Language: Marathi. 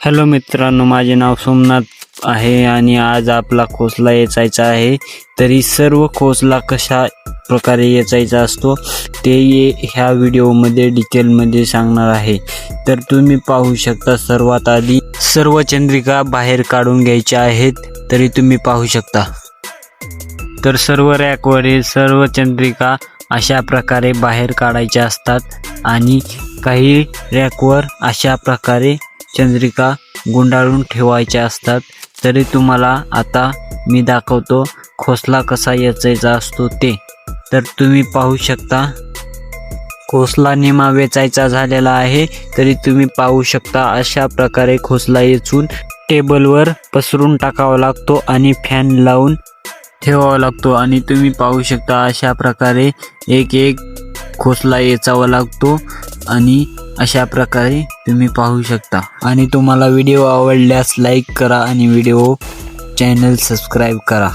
हॅलो मित्रांनो माझे नाव सोमनाथ आहे आणि आज आपला खोसला येचायचा आहे. तरी सर्व खोसला कशा प्रकारे येचायचा असतो ते ये ह्या व्हिडिओमध्ये डिटेलमध्ये सांगणार आहे. तर तुम्ही पाहू शकता सर्वात आधी सर्व चंद्रिका बाहेर काढून घ्यायच्या आहेत तरी तुम्ही पाहू शकता. तर सर्व रॅकवरील सर्व चंद्रिका अशा प्रकारे बाहेर काढायच्या असतात आणि काही रॅकवर अशा प्रकारे चंद्रिका गुंडाळून ठेवायच्या असतात तरी तुम्हाला आता मी दाखवतो खोसला कसा याचायचा असतो ते. तर तुम्ही पाहू शकता खोसला निमा वेचायचा झालेला आहे तरी तुम्ही पाहू शकता अशा प्रकारे खोसला येचून टेबलवर पसरून टाकावा लागतो आणि फॅन लावून ठेवावा लागतो. आणि तुम्ही पाहू शकता अशा प्रकारे एक एक खोसला येचावा लागतो आणि अशा प्रकारे तुम्ही पाहू शकता. आणि तुम्हाला व्हिडिओ आवडल्यास लाईक करा आणि व्हिडिओ चॅनल सबस्क्राईब करा.